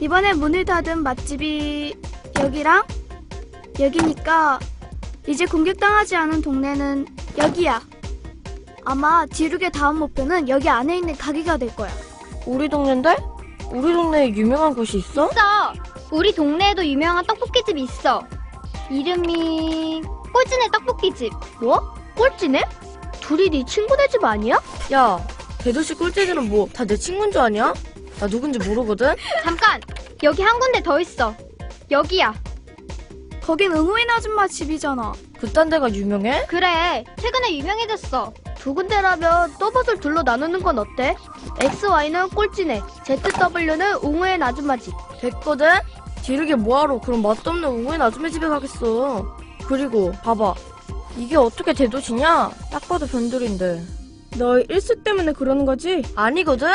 이번에 문을 닫은 맛집이 여기랑 여기니까 이제 공격당하지 않은 동네는 여기야. 아마 지룩의 다음 목표는 여기 안에 있는 가게가 될 거야. 우리 동네인데? 우리 동네에 유명한 곳이 있어? 있어. 우리 동네에도 유명한 떡볶이집이 있어. 이름이 꼴찌네 떡볶이집. 뭐? 꼴찌네? 둘이 네 친구네 집 아니야? 야, 대도시 꿀재들은 뭐 다 내 친구인 줄 아냐? 나 누군지 모르거든? 잠깐. 여기 한 군데 더 있어. 여기야. 거긴 응우인 아줌마 집이잖아. 그딴 데가 유명해? 그래. 최근에 유명해졌어. 두 군데라면 또봇을 둘로 나누는 건 어때? XY는 꼴찌네, ZW는 웅우의 아줌마 집. 됐거든? 지르게 뭐하러 그럼 맛도 없는 웅우인 아줌마 집에 가겠어. 그리고 봐봐. 이게 어떻게 대도시냐? 딱 봐도 변들인데. 너 일수 때문에 그러는 거지? 아니거든?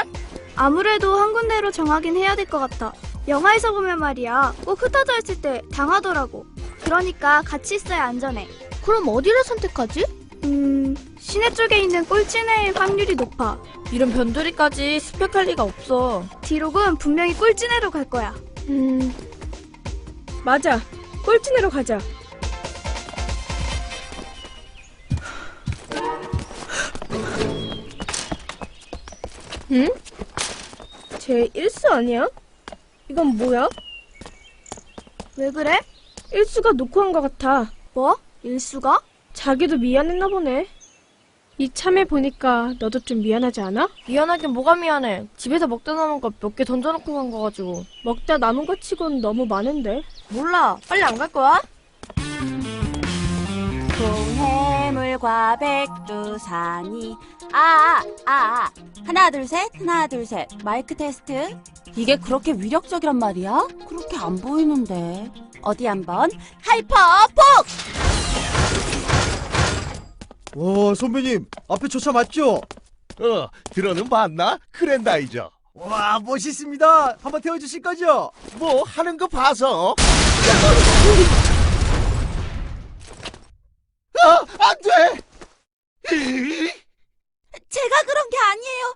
아무래도 한 군데로 정하긴 해야 될 것 같아. 영화에서 보면 말이야, 꼭 흩어져 있을 때 당하더라고. 그러니까 같이 있어야 안전해. 그럼 어디를 선택하지? 음, 시내 쪽에 있는 꼴찌네일 확률이 높아. 이런 변두리까지 스펙할 리가 없어. 디록은 분명히 꼴찌네로 갈 거야. 음, 맞아. 꼴찌내로 가자. 응? 쟤 일수 아니야? 이건 뭐야? 왜 그래? 일수가 놓고 한 것 같아. 뭐? 일수가? 자기도 미안했나 보네. 이 참에 보니까 너도 좀 미안하지 않아? 미안하긴 뭐가 미안해. 집에서 먹다 남은 거 몇 개 던져놓고 간 거 가지고. 먹다 남은 것 치곤 너무 많은데. 몰라. 빨리 안 갈 거야? 동해 물과 백두산이 아, 아, 아, 하나 둘 셋, 하나 둘 셋. 마이크 테스트. 이게 그렇게 위력적이란 말이야? 그렇게 안 보이는데. 어디 한번 하이퍼 폭! 와 선배님 앞에 저 차 맞죠? 어, 들어는 봤나? 그랜다이저. 와 멋있습니다 한번 태워주실 거죠? 뭐 하는 거 봐서. 아, 안 돼! 제가 그런 게 아니에요.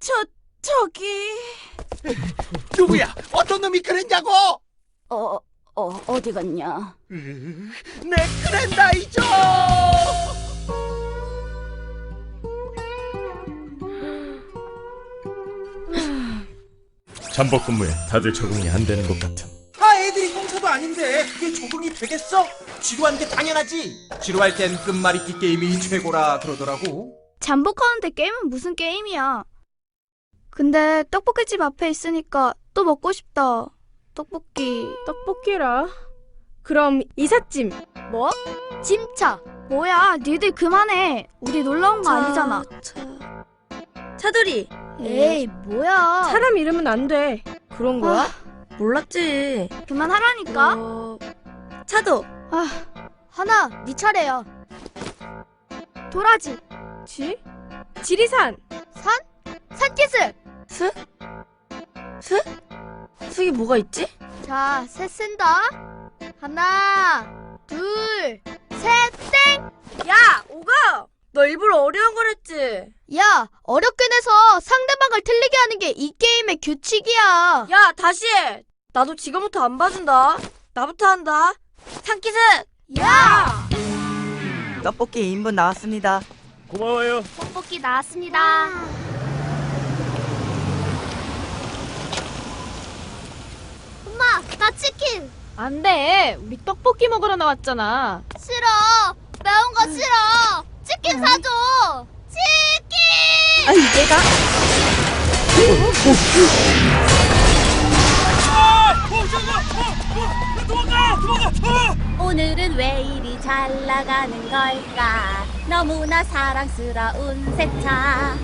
저, 저기. 누구야? 어떤 놈이 그랬냐고? 어, 어, 어디 갔냐? 내 그랜다이저! 잠복 근무에 다들 적응이 안 되는 것 같음. 아 아닌데 그게 적응이 되겠어? 지루한 게 당연하지 지루할 땐 끝말잇기 게임이 최고라 그러더라고 잠복하는데 게임은 무슨 게임이야? 근데 떡볶이집 앞에 있으니까 또 먹고 싶다. 떡볶이. 떡볶이라. 그럼 이삿짐. 뭐? 짐차. 뭐야, 니들 그만해. 우리 놀러 온 거 아니잖아. 차... 차들이. 에이, 뭐야. 사람 이름은 안 돼. 그런 거야? 몰랐지. 그만하라니까. 어... 차도. 아, 하나, 네 차례야. 도라지, 지? 지리산. 산, 산기슬. 스? 스? 스이 뭐가 있지? 자, 셋 쓴다. 하나, 둘, 너 일부러 어려운 걸 했지? 야, 어렵게 내서 상대방을 틀리게 하는 게 이 게임의 규칙이야. 야, 다시 해! 나도 지금부터 안 봐준다. 나부터 한다. 산기스! 야! 떡볶이 2인분 나왔습니다. 고마워요. 떡볶이 나왔습니다. 엄마, 나 치킨. 안 돼. 우리 떡볶이 먹으러 나왔잖아. 싫어. 매운 거 싫어. 치킨 사줘. 치킨! 아니, 내가. 오늘은 왜 이리 잘 나가는 걸까? 너무나 사랑스러운 세차.